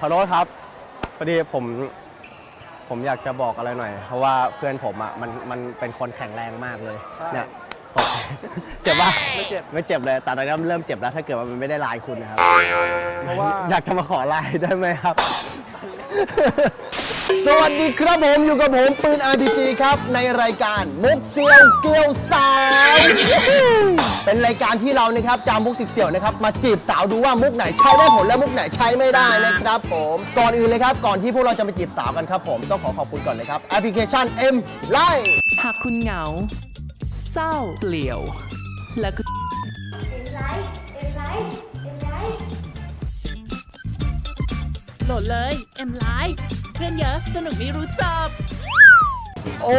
ขอโทษครับพอดีผมผมอยากจะบอกอะไรหน่อย เพราะว่าเพื่อนผมอะมันมันเป็นคนแข็งแรงมากเลยใช่ เนี่ยตก เจ็บปะไม่เจ็บ ไม่เจ็บเลยแต่ตอนนี้เริ่มเจ็บแล้วถ้าเกิดว่ามันไม่ได้ไลน์คุณนะครับ เพราะว่า อยากจะมาขอไลน์ได้ไหมครับ สวัสดีครับผมอยู่กับผมปืน RPG ครับ ในรายการมุกเซียวเกียวสาวเป็นรายการที่เรานะครับจามุกสิกเสี่ยวนะครับมาจีบสาวดูว่ามุกไหนใช้ได้ผลและมุกไหนใช้ไม่ได้นะครับผมก่อนอื่นเลยครับก่อนที่พวกเราจะไปจีบสาวกันครับผมต้องขอขอบคุณก่อนเลยครับแอปพลิเคชัน M Line หากคุณเหงา เศร้าเปลี่ยว และคุณเอ็มไลท์เอ็มไล หลดเลย M Live เพื่อนเยอะสนุกไม่รู้จบ โอ้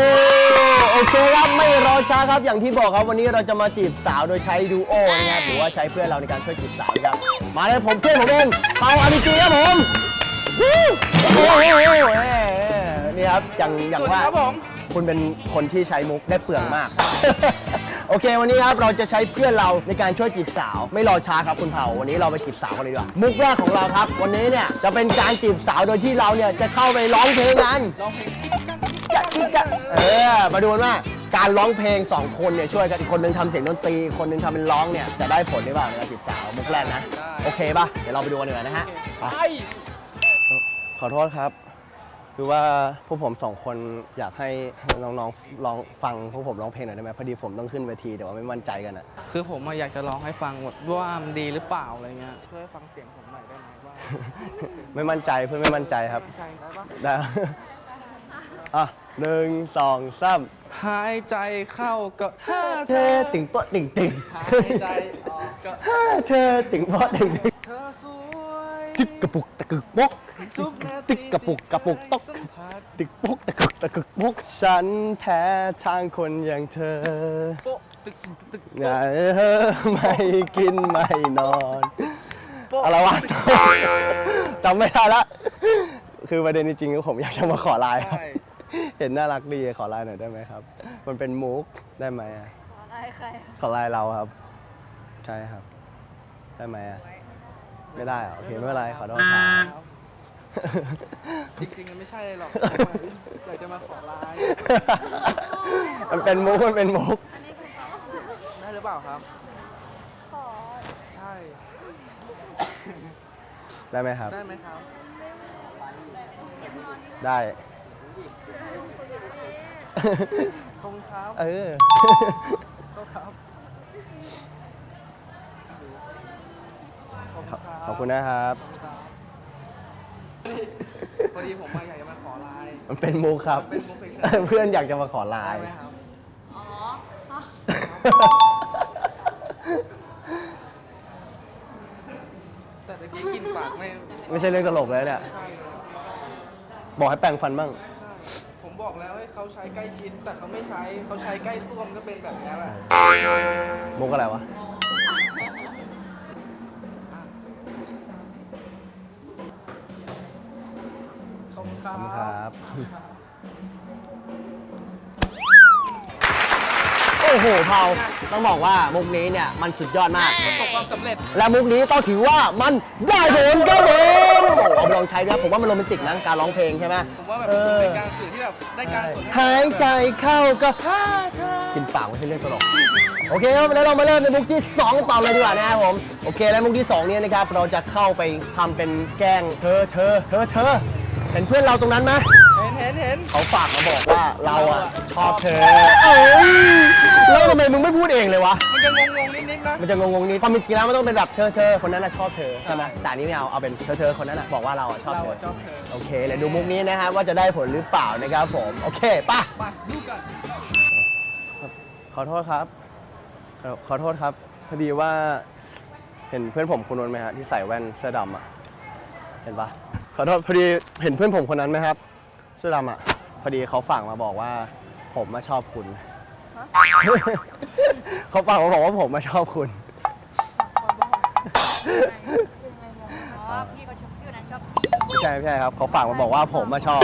โอเคครับไม่รอช้าครับอย่างที่บอกครับวันนี้เราจะมาจีบสาวโดยใช้ดูโอนะครับหรือว่าใช้เพื่อนเราในการช่วยจีบสาวนะครับมาเลยผมเพื่อนผมเองเปาอาริจีครับผมวู้โอ้โหนี่ครับอย่างอย่างว่าคุณเป็นคนที่ใช้มุกได้เปลืองมาก โอเค วันนี้ครับเราจะใช้เพื่อนเราในการช่วยจีบสาว ไม่รอช้าครับคุณเผาวันนี้เราไปจีบสาวกันเลยดีกว่ามุกแรกของเราครับ วันนี้เนี่ยจะเป็นการจีบสาวโดยที่เราเนี่ยจะเข้าไปร้องเพลงกันร้องเพลงจะกิ๊กอะเออมาดูกันว่าการร้องเพลง2คนเนี่ยช่วยกันอีกคนนึงทำเสียงดนตรีอีกคนนึงทำเป็นร้องเนี่ยจะได้ผลหรือเปล่าในการจีบสาวมุกแรกนะโอเคป่ะเดี๋ยวเราไปดูกันดีกว่านะฮะไป ขอโทษครับ คือว่าพวกผมสองคนอยากให้น้องๆลองฟังพวกผมร้องเพลงหน่อยได้ไหมพอดีผมต้องขึ้นเวทีแต่ว่าไม่มั่นใจกันอะคือผมอะอยากจะร้องให้ฟังแบบว่ามันดีหรือเปล่าอะไรเงี้ยช่วยฟังเสียงผมหน่อยได้ไหมว่าไม่มั่นใจเพื่อนไม่มั่นใจครับใจได้ปะได้อะหนึ่งสองสามหายใจเข้าก็ห้าเธอติ่งโป๊ะติ่งติ่งหายใจออกก็เธอติ่งโป๊ะติ่งติ่งเธอสวย ติ๊กกระปุกตะกึกโป๊กทุกนาติ๊ทีกกระปุกกระปุกตกสัมผัสติ๊กโป๊กตะกึกตะกึกโป๊กฉันแพ้ทางคนอย่างเธอโป๊ะตึกตึกตึกอย่าเธอไม่กินไม่นอนโป๊ะอะไรวะจำไม่ได้ละคือประเด็นจริงๆคือผมอยากจะมาขอไลน์ครับใช่เห็นน่ารักดีขอไลน์หน่อยได้ไหมครับ มันเป็นมุกได้ไหมอะขออะไรใครขอไลน์เราครับ ใช่ครับ ได้ไหมอะ ไม่ได้อะโอเคไม่เป็นไรขอโทษครับ จริงๆมันไม่ใช่หรอกอยากจะมาขอไลน์มันเป็นมุกมันเป็นมุกได้หรือเปล่าครับ ขอใช่ ได้ไหมครับ ได้ไหมครับได้ขอบคุณครับเออขอบครับ ขอบคุณนะครับ พอดีผมมาอยากจะมาขอไลน์ มันเป็นมุกครับ เป็นมุกเฉยๆ เพื่อนอยากจะมาขอไลได้น์ไหมครับ อ๋อแต่ตะกี้กินปากไม่ไม่ใช่เรื่องตลกเลยเนี่ยใช่บอกให้แปรงฟันบ้างใช่ ผมบอกแล้วให้เขาใช้ใกล้ชิดแต่เขาไม่ใช้เขาใช้ใกล้ส้วมก็เป็นแบบนี้แหละมุกอะไรวะข โอ้โหเผาต้องบอกว่ามุกนี้เนี่ยมันสุดยอดมาก ประสบความสำเร็จ และมุกนี้ต้องถือว่ามันได้ผลครับผมเอาไปลองใช้ด้วยผมว่ามันโรแมนติกนะการร้องเพลงใช่ไหมผมว่าแบบเออเป็นการสื่อที่แบบได้การสนทนาหายใจเข้าก็ฮ่าเธอกินปากไม่ใช่เรื่องตลก โอเคครับแล้วเรามาเริ่มในมุกที่ 2 กันต่อเลยดีกว่านะครับผม โอเคแล้วมุกที่ 2 เนี่ยนะครับ เราจะเข้าไปทำเป็นแกล้งเธอเธอเธอเธอเห็นเพื่อนเราตรงนั้นไหม เห็นเห็นเห็นเขาฝากมาบอกว่าเราอะชอบเธอเอ้ยแล้วทำไมมึงไม่พูดเองเลยวะ มันจะงงงๆนิดๆนะมันจะงงๆนิดความเป็นจริงแล้วมันต้องเป็นแบบเธอเธอคนนั้นน่ะชอบเธอใช่ไหมแต่อันนี้ไม่เอาเอาเป็นเธอเธอคนนั้นน่ะบอกว่าเราอะชอบเราเธออะชอบเธอโอเคเดี๋ยวดูมุกนี้นะครับว่าจะได้ผลหรือเปล่านะครับผมโอเคป่ะมาดูกันขอโทษครับเอ่อขอโทษครับพอดีว่าเห็นเพื่อนผมคนนั้นไหมฮะที่ใส่แว่นเสื้อดำอะเห็นปะขอโทษพอดีเห็นเพื่อนผมคนนั้นไหมครับ เสื้อดำอะ พอดีเขาฝากมาบอกว่า ผมมาชอบคุณ เขาฝากมาบอกว่าผมมาชอบคุณ อ๋อพี่ก็ชอบพี่คนนั้นชอบไม่ใช่ไม่ใช่ครับ เขาฝากมาบอกว่าผมมาชอบ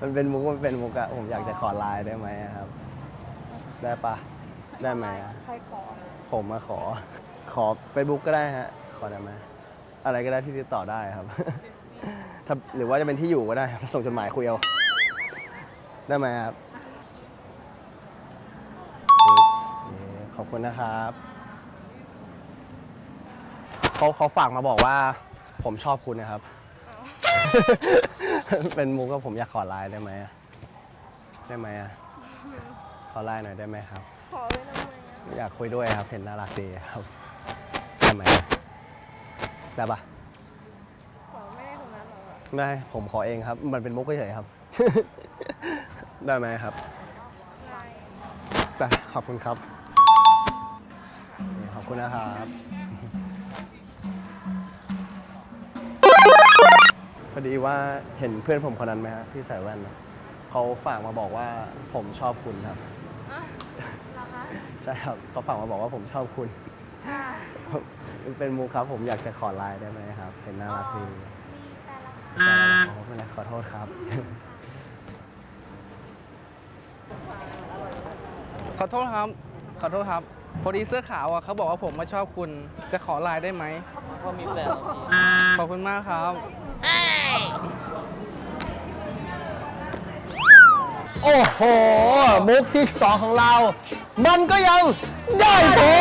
มันเป็นมุกมันเป็นมุกอะผมอยากจะขอไลน์ได้ไหมอะครับ ได้ปะได้ไหมอะใครขอผมมาขอ ขอ Facebook ก็ได้ฮะ ขอได้ไหมอะไรก็ได้ที่ติดต่อได้ครับ ถ้าหรือว่าจะเป็นที่อยู่ก็ได้ครับส่งจดหมายคุยเอาได้ไหมครับโอเคขอบคุณนะครับเขาเขาฝากมาบอกว่าผมชอบคุณนะครับ เป็นมุกก็ผมอยากขอไลน์ได้ไหมอะได้ไหมอะขอไลน์หน่อยได้ไหมครับ ขอไว้ทำไมอะอยากคุยด้วยครับเห็นน่ารักดีครับได้ไหมอะได้ปะ ขอไม่ได้ตรงนั้นหรอ ได้ผมขอเองครับ มันเป็นมุกเฉยๆครับ ได้ไหมครับได้ได้ขอบคุณครับ ขอบคุณนะครับพอดีว่าเห็นเพื่อนผมคนนั้นไหมฮะที่ใส่แว่นน่ะเขาฝากมาบอกว่าผมชอบคุณครับเหรอคะใช่ครับเขาฝากมาบอกว่าผมชอบคุณเป็นมุกครับ ผมอยากจะขอไลน์ได้ไหมครับเห็นน่ารักดีมีแต่ละขอ ไม่เป็นไรขอโทษครับขอโทษครับ ขอโทษครับ พอดีเสื้อขาวอะเขาบอกว่าผมมาชอบคุณ จะขอไลน์ได้ไหมก็มีแฟนขอบคุณมากครับ โอ้โห มุกที่สองของเรา มันก็ยังได้ผล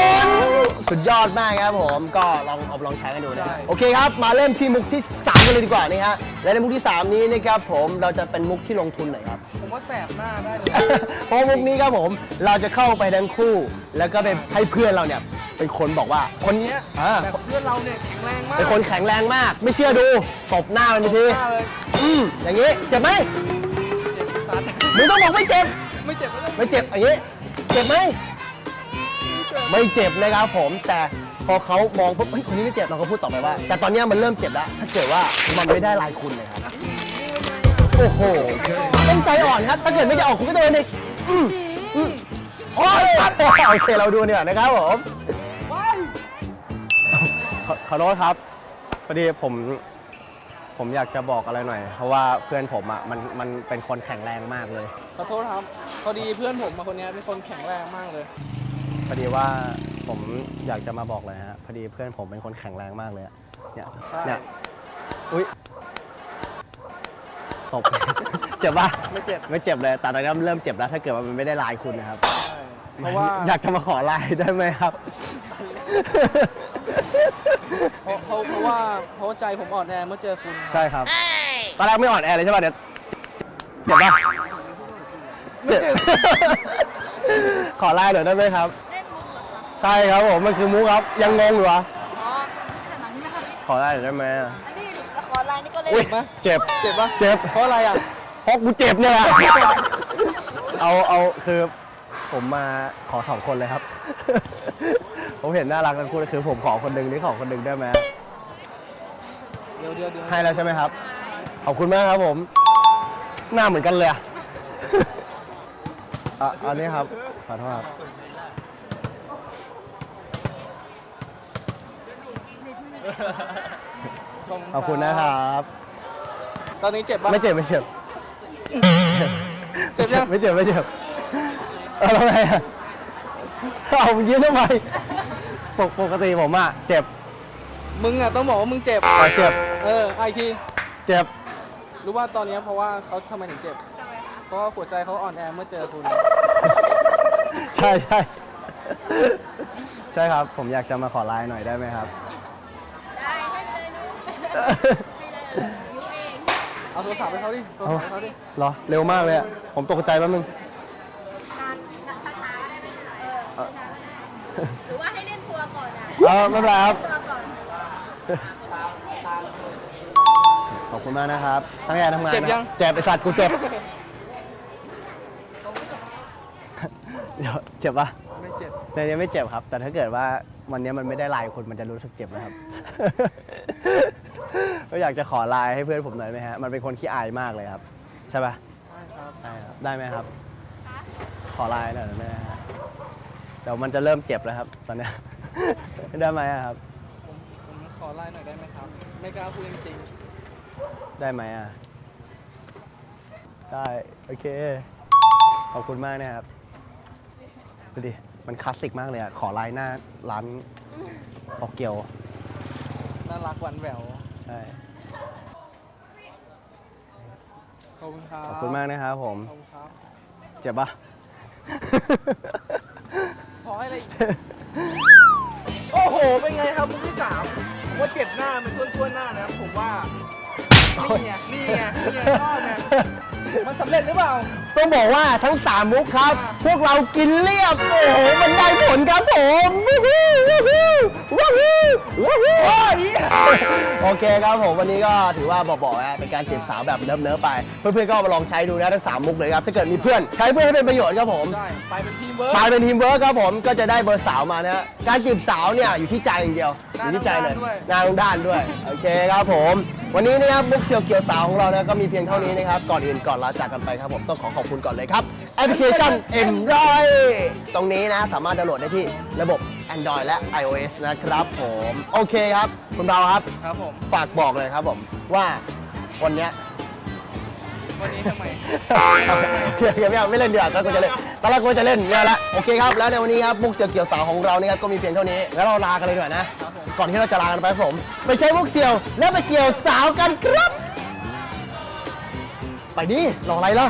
สุดยอดมากครับผม ก็ลองเอาไปลองใช้กันดูนะใช่โอเคครับ มาเริ่มที่มุกที่ 3 กันเลยดีกว่านี่ฮะ และในมุกที่ 3 นี้นะครับผมเราจะเป็นมุกที่ลงทุนหน่อยครับ ผมว่าแสบหน้าได้เลยเพราะมุกนี้ครับผม เราจะเข้าไปทั้งคู่ แล้วก็ไปให้เพื่อนเราเนี่ยเป็นคนบอกว่าคนนี้อ่าแบบเพื่อนเราเนี่ยแข็งแรงมากเป็นคนแข็งแรงมาก ไม่เชื่อดูตบหน้ามันไปทีหน้าเลยอืมอย่างนี้เจ็บไหมเจ็บซัดมึงต้องบอกไม่เจ็บ ไม่เจ็บไม่ได้ไม่เจ็บอย่างนี้เจ็บไหม ไม่เจ็บเลยครับผมแต่พอเขามองปุ๊บเฮ้ยคนนี้ไม่เจ็บเราก็พูดต่อไปว่า แต่ตอนเนี้ยมันเริ่มเจ็บแล้ว ถ้าเกิดว่ามันไม่ได้ลายคุณเลยครับโอ้โหต้องใจอ่อนครับ ถ้าเกิดไม่จะออกคุณก็โดนอีกอืมอืมโอ้ยโอเคเราดูเนี่ยนะครับผมขอขอโทษครับพอดีผมผมอยากจะบอกอะไรหน่อย เพราะว่าเพื่อนผมอะมันมันเป็นคนแข็งแรงมากเลย ขอโทษครับ พอดีเพื่อนผมมาคนเนี้ยเป็นคนแข็งแรงมากเลยพ อดีว่าผมอยากจะมาบอกเลยฮะพอดีเพื่อนผมเป็นคนแข็งแรงมากเลยอะเนี่ยใช่เนี่ยอุ้ยตบ เจ็บปะไม่เจ็บ ไม่เจ็บเลยแต่ตอนนี้เริ่มเจ็บแล้วถ้าเกิดว่ามันไม่ได้ลายคุณนะครับ เพราะว่าอยากจะมาขอลายได้ไหมครับ เพราะเพราะเพราะว่าเพราะว่าใจผมอ่อนแอเมื่อเจอคุณครับใช่ครับตอนแรกไม่อ่อนแอเลยใช่ป่ะเดี๋ยวเจ็บปะเจ็บ ขอลายหน่อยได้ไหมครับ ใช่ครับผมมันคือมุกครับ ยังงงอยู่เหรออ๋อขนาดนี้นะคะขอลายหน่อยได้ไหมอะอันนี้ละครลายนี่ก็เล่นอุ้ยเจ็บเจ็บปะเจ็บ เพราะอะไรอะ เพราะกูเจ็บเนี่ยแหละ เอา เอา คือ ผมมาขอสองคนเลยครับ ผมเห็นน่ารักทั้งคู่เลยคือผมขอคนหนึ่งนี่ขอคนหนึ่งได้ไหมเดี๋ยวเดี๋ยวเดี๋ยวให้แล้วใช่ไหมครับ ขอบคุณมากครับผม หน้าเหมือนกันเลยอะอะอันนี้ครับ ขอโทษครับ ขอบคุณนะครับ ตอนนี้เจ็บปะไม่เจ็บไม่เจ็บเจ็บยังไม่เจ็บไม่เจ็บเอาทำไมอะเอามึงยิ้มทำไมปกปกติผมอะเจ็บมึงอะต้องบอกว่ามึงเจ็บแต่เจ็บ เออไอะอีกที เจ็บ รู้ว่าตอนเนี้ยเพราะว่าเขาทำไมถึงเจ็บ เพราะว่าหัวใจเขาอ่อนแอเมื่อเจอคุณ ใช่ใช่ใช่ครับ ผมอยากจะมาขอไลน์หน่อยได้ไหมครับ ได้ให้ไปเลยนุ๊กให้ เลยนุ๊กเองเอาโทรศัพท์ไปเขาดิโทรเอาศัพท์ไปเขาดิเหรอ เร็วมากเลยอะผมตกใจแป๊บนึงนานนานช้าๆได้ไหมเออหรือว่าให้เล่นตัวก่อนอะเออไม่เป็นไรครับ ตัวก่อน ขอบคุณมากนะครับ ตั้งใจทำงานนะเจ็บยัง เจ็บไอสัตว์กูเจ็บ เดี๋ยวเจ็บปะไม่เจ็บ แต่ยังไม่เจ็บครับ แต่ถ้าเกิดว่าวันนี้มันไม่ได้ไลน์คุณมันจะรู้สึกเจ็บนะครับ ก็อยากจะขอไลน์ให้เพื่อนผมหน่อยไหมฮะ มันเป็นคนขี้อายมากเลยครับ ใช่ปะใช่ครับ ใช่ครับ ได้ไหมครับ ขอไลน์หน่อยได้ไหมฮะ เดี๋ยวมันจะเริ่มเจ็บแล้วครับ ตอนเนี้ย ได้ไหมอะครับ ผมผมขอไลน์หน่อยได้ไหมครับ ไม่กล้าพูดจริงได้ไหมอะ ได้ โอเค ขอบคุณมากนะครับดูดิ มันคลาสสิกมากเลยอะ ขอไลน์หน้าร้านปอกเกียวๆได้น่ารักหวานแหวว ใช่ขอบคุณครับขอบคุณมากนะครับผม ขอบคุณครับ เจ็บปะ ขอให้อะไรอีกโอ้โห เป็นไงครับมุกที่สามผมว่าเจ็บหน้ามันทั่วๆหน้านะครับผมว่า นี่ไง นี่ไง นี่ไงชอบไง มันสำเร็จหรือเปล่า ต้องบอกว่าทั้ง 3 มุกครับ พวกเรากินเรียบ โอ้โห มันได้ผลครับผมวู้ฮู้วู้ฮู้วู้ฮู้วู้ฮู้โอเคครับผมวันนี้ก็ถือว่าบอกๆนะเป็นการจีบสาวแบบเนิร์ฟๆไป เพื่อนๆก็เอามาลองใช้ดูนะทั้ง 3 มุกเลยครับถ้าเกิดมีเพื่อนใช้เพื่อนให้เป็นประโยชน์ครับผม ใช่ ไปเป็นทีมเวิร์กกลายเป็นทีมเวิร์กครับผมก็จะได้เบอร์สาวมานะฮะการจีบสาวเนี่ยอยู่ที่ใจอย่างเดียว อยู่ที่ใจเลยหน้าต้องด้านด้วย โอเคครับผม วันนี้นะครับมุกเซียวเกียวสาวของเรานะก็มีเพียงเท่านี้นะครับ ก่อนอื่นก่อนลาจากกันไปครับผมต้องขอขอบคุณก่อนเลยครับแอปพลิเคชัน M รอยตรงนี้นะสามารถดาวน์โหลดได้ที่ระบบ Android และ iOS นะครับผม โอเคครับ คุณเราครับ ครับผม ฝากบอกเลยครับผมว่าวันเนี้ย วันนี้ทำไมโอเคโอเคไม่เอาไม่เล่นดีกว่าก็ควรจะเล่นตอนแรกก็จะเล่นเนี่ยละโอเคครับแล้วในวันนี้ครับมุกเสี่ยวเกี่ยวสาวของเรานี่ครับก็มีเพียงเท่านี้ แล้วเราลากันเลยดีกว่านะ ก่อนที่เราจะลากันไปผม ไปใช้มุกเสี่ยวแล้วไปเกี่ยวสาวกันครับ ไปดิรออะไรล่ะ